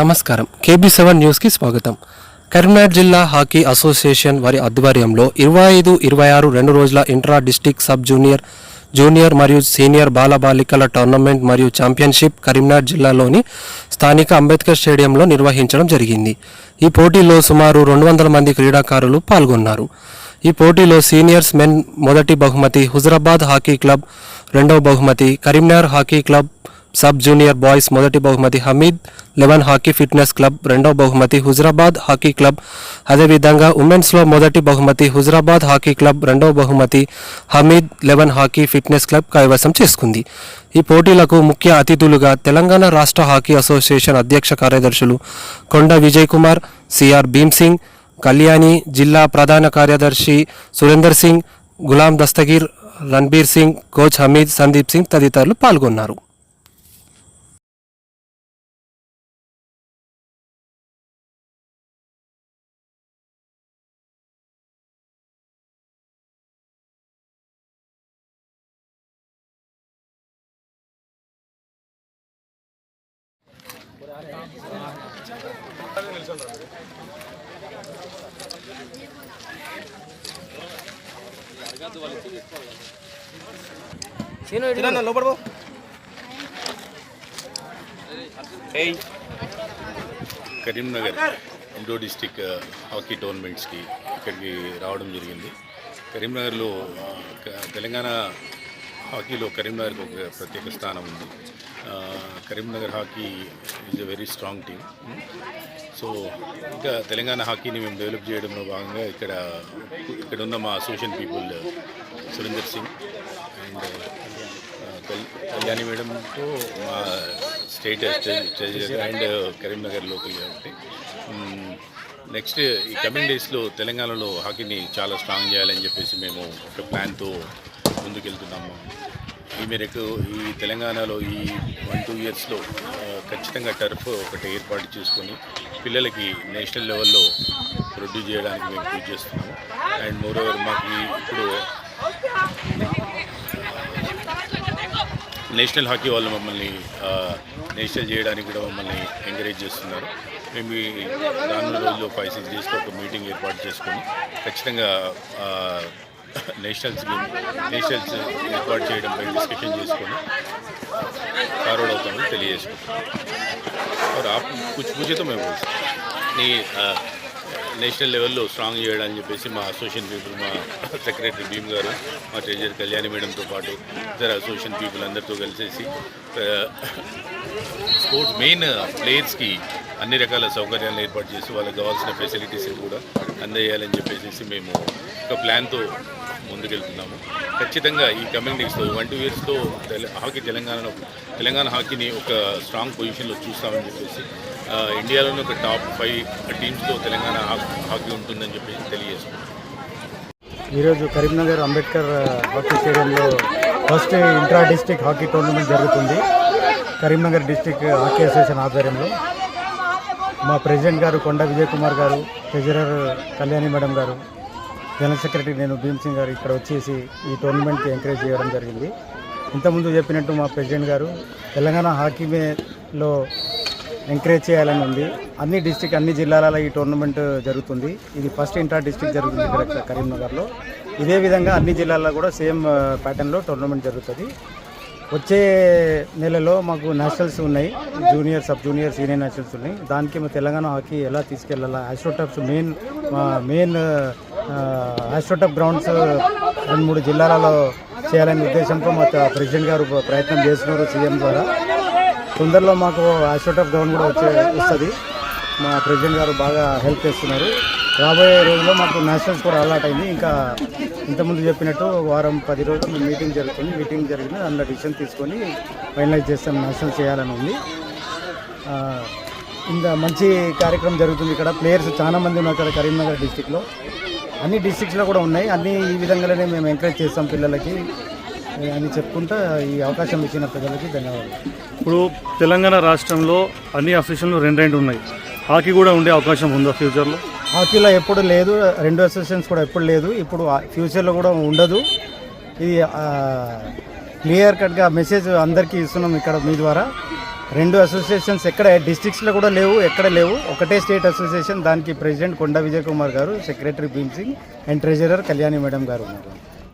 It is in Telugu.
నమస్కారం. కేబీ సెవెన్ న్యూస్కి స్వాగతం. కరీంనగర్ జిల్లా హాకీ అసోసియేషన్ వారి ఆధ్వర్యంలో ఇరవై ఐదు ఇరవై ఆరు రెండు రోజుల intra district sub junior junior మరియు సీనియర్ బాలబాలికల టోర్నమెంట్ మరియు ఛాంపియన్షిప్ కరీంనగర్ జిల్లాలోని స్థానిక అంబేద్కర్ స్టేడియంలో నిర్వహించడం జరిగింది. ఈ పోటీలో సుమారు రెండు వందల మంది క్రీడాకారులు పాల్గొన్నారు. ఈ పోటీలో సీనియర్స్ మెన్ మొదటి బహుమతి హుజరాబాద్ హాకీ క్లబ్ రెండవ బహుమతి Karimnagar hockey club sub junior boys మొదటి బహుమతి Hameed eleven hockey fitness club రెండో బహుమతి హుజరాబాద్ హాకీ క్లబ్ అదేవిధంగా ఉమెన్స్లో మొదటి బహుమతి హుజరాబాద్ హాకీ క్లబ్ రెండవ బహుమతి Hameed eleven hockey fitness club కైవసం చేసుకుంది. ఈ పోటీలకు ముఖ్య అతిథులుగా తెలంగాణ రాష్ట్ర హాకీ అసోసియేషన్ అధ్యక్ష కార్యదర్శులు కొండ విజయ్ కుమార్ సిఆర్ భీమ్ సింగ్ కళ్యాణి జిల్లా ప్రధాన కార్యదర్శి సురేందర్ సింగ్ గులాం దస్తగీర్ రణబీర్ సింగ్ కోచ్ హమీద్ సందీప్ సింగ్ తదితరులు పాల్గొన్నారు. కరీంనగర్ ఇండో డిస్టిక్ హాకీ టోర్నమెంట్స్కి ఇక్కడికి రావడం జరిగింది. కరీంనగర్లో తెలంగాణ హాకీలో కరీంనగర్కి ఒక ప్రత్యేక స్థానం ఉంది. Karimnagar hockey is a very strong team so ఇంకా తెలంగాణ హాకీని మేము డెవలప్ చేయడంలో భాగంగా ఇక్కడ ఇక్కడ ఉన్న మా association people Surender Singh and Kalyani మేడంతో మా state treasurer and Karimnagar local కాబట్టి నెక్స్ట్ ఈ కమింగ్ డేస్లో తెలంగాణలో హాకీని చాలా స్ట్రాంగ్ చేయాలని చెప్పేసి మేము ఒక ప్లాన్తో ముందుకెళ్తున్నాము. ఈ మేరకు ఈ తెలంగాణలో ఈ వన్ టూ ఇయర్స్లో ఖచ్చితంగా టర్ఫ్ ఒకటి ఏర్పాటు చేసుకొని పిల్లలకి నేషనల్ లెవెల్లో ప్రొడ్యూస్ చేయడానికి మేము కృషి చేస్తున్నాము. అండ్ మోరోవర్ మాకు ఇప్పుడు నేషనల్ హాకీ వాళ్ళు మమ్మల్ని నేషనల్ చేయడానికి కూడా మమ్మల్ని ఎంకరేజ్ చేస్తున్నారు. మేము రానున్న రోజుల్లో ఫైవ్ సిక్స్ డేస్లో ఒక మీటింగ్ ఏర్పాటు చేసుకొని ఖచ్చితంగా నేషనల్స్ నేషనల్స్ ఏర్పాటు చేయడంపై డిస్కషన్ చేసుకొని ఫార్వర్డ్ అవుతామని తెలియజేసుకుంటాం మరి ఆ మేము నీ నేషనల్ లెవెల్లో స్ట్రాంగ్ చేయడానికి చెప్పేసి మా అసోసియేషన్ పీపుల్ మా సెక్రటరీ భీమ్ గారు మా ట్రెజర్ కళ్యాణి మేడంతో పాటు ఇతర అసోసియేషన్ పీపుల్ అందరితో కలిసేసి స్పోర్ట్స్ మెయిన్ ప్లేయర్స్కి అన్ని రకాల సౌకర్యాలను ఏర్పాటు చేసి వాళ్ళకి కావాల్సిన ఫెసిలిటీస్ కూడా అందజేయాలని చెప్పేసి మేము ఒక ప్లాన్తో ముందుకెళ్తున్నాము. ఖచ్చితంగా ఈ కమింగ్ డేస్లో ట్వంటీ ఇయర్స్లో తెల హాకీ తెలంగాణలో తెలంగాణ హాకీని ఒక స్ట్రాంగ్ పొజిషన్లో చూస్తామని చెప్పేసి ఇండియాలోనే ఒక టాప్ ఫైవ్ టీమ్స్లో తెలంగాణ హాకీ ఉంటుందని చెప్పేసి తెలియజేస్తున్నాం. ఈరోజు కరీంనగర్ అంబేద్కర్ హాకీ స్టేడియంలో first intra district hockey tournament జరుగుతుంది. కరీంనగర్ డిస్టిక్ హాకీ అసోసియేషన్ ఆధ్వర్యంలో. మా ప్రెసిడెంట్ గారు కొండ విజయ్ కుమార్ గారు ట్రెజరర్ కళ్యాణి మేడం గారు జనరల్ సెక్రటరీ నేను భీమ్ సింగ్ గారు ఇక్కడ వచ్చేసి ఈ టోర్నమెంట్కి ఎంకరేజ్ చేయడం జరిగింది. ఇంతకుముందు చెప్పినట్టు మా ప్రెసిడెంట్ గారు తెలంగాణ హాకీలో ఎంకరేజ్ చేయాలని ఉంది. అన్ని డిస్టిక్ అన్ని జిల్లాలలో ఈ టోర్నమెంట్ జరుగుతుంది. ఇది ఫస్ట్ ఇంటర్ డిస్టిక్ జరుగుతుంది ఇక్కడ కరీంనగర్లో. ఇదే విధంగా అన్ని జిల్లాల్లో కూడా సేమ్ ప్యాటర్న్లో టోర్నమెంట్ జరుగుతుంది. వచ్చే నెలలో మాకు నేషనల్స్ ఉన్నాయి. Junior sub junior senior nationals ఉన్నాయి. దానికి మా తెలంగాణ హాకీ ఎలా తీసుకెళ్ళాలా? Astroturfs main main astroturf grounds రెండు మూడు జిల్లాలలో చేయాలనే ఉద్దేశంతో మా ప్రెసిడెంట్ గారు ప్రయత్నం చేస్తున్నారు సీఎం ద్వారా. తొందరలో మాకు ఆస్ట్రోటప్ గ్రౌండ్ కూడా వచ్చే వస్తుంది. మా ప్రెసిడెంట్ గారు బాగా హెల్ప్ చేస్తున్నారు. రాబోయే రోజుల్లో మాకు నేషనల్స్ కూడా అలాట్ అయింది. ఇంకా ఇంతకుముందు చెప్పినట్టు వారం పది రోజులు మీటింగ్ జరుగుతుంది. మీటింగ్ జరిగింది అందులో డిసిషన్ తీసుకొని ఫైనలైజ్ చేస్తాం. నేషనల్ చేయాలని ఉంది. ఇంకా మంచి కార్యక్రమం జరుగుతుంది ఇక్కడ. ప్లేయర్స్ చాలా మంది ఉన్నారు ఇక్కడ కరీంనగర్ డిస్టిక్లో అన్ని డిస్టిక్స్లో కూడా ఉన్నాయి. అన్ని ఈ విధంగానే మేము ఎంకరేజ్ చేస్తాం పిల్లలకి. అని చెప్పుకుంటా ఈ అవకాశం ఇచ్చిన ప్రజలకి ధన్యవాదాలు. ఇప్పుడు తెలంగాణ రాష్ట్రంలో అన్ని అసోసియేషన్లు రెండు రెండు ఉన్నాయి. హాకీ కూడా ఉండే అవకాశం ఉందా ఫ్యూచర్లో హాకీలో ఎప్పుడు లేదు. రెండు అసోసియేషన్స్ కూడా ఎప్పుడు లేదు. ఇప్పుడు ఫ్యూచర్లో కూడా ఉండదు. ఇది క్లియర్ కట్గా మెసేజ్ అందరికీ ఇస్తున్నాం ఇక్కడ మీ ద్వారా. రెండు అసోసియేషన్స్ ఎక్కడ డిస్టిక్స్లో కూడా లేవు ఎక్కడ లేవు. ఒకటే స్టేట్ అసోసియేషన్ దానికి ప్రెసిడెంట్ కొండా విజయ్ కుమార్ గారు secretary Bheem Singh and treasurer Kalyani madam గారు ఉన్నారు.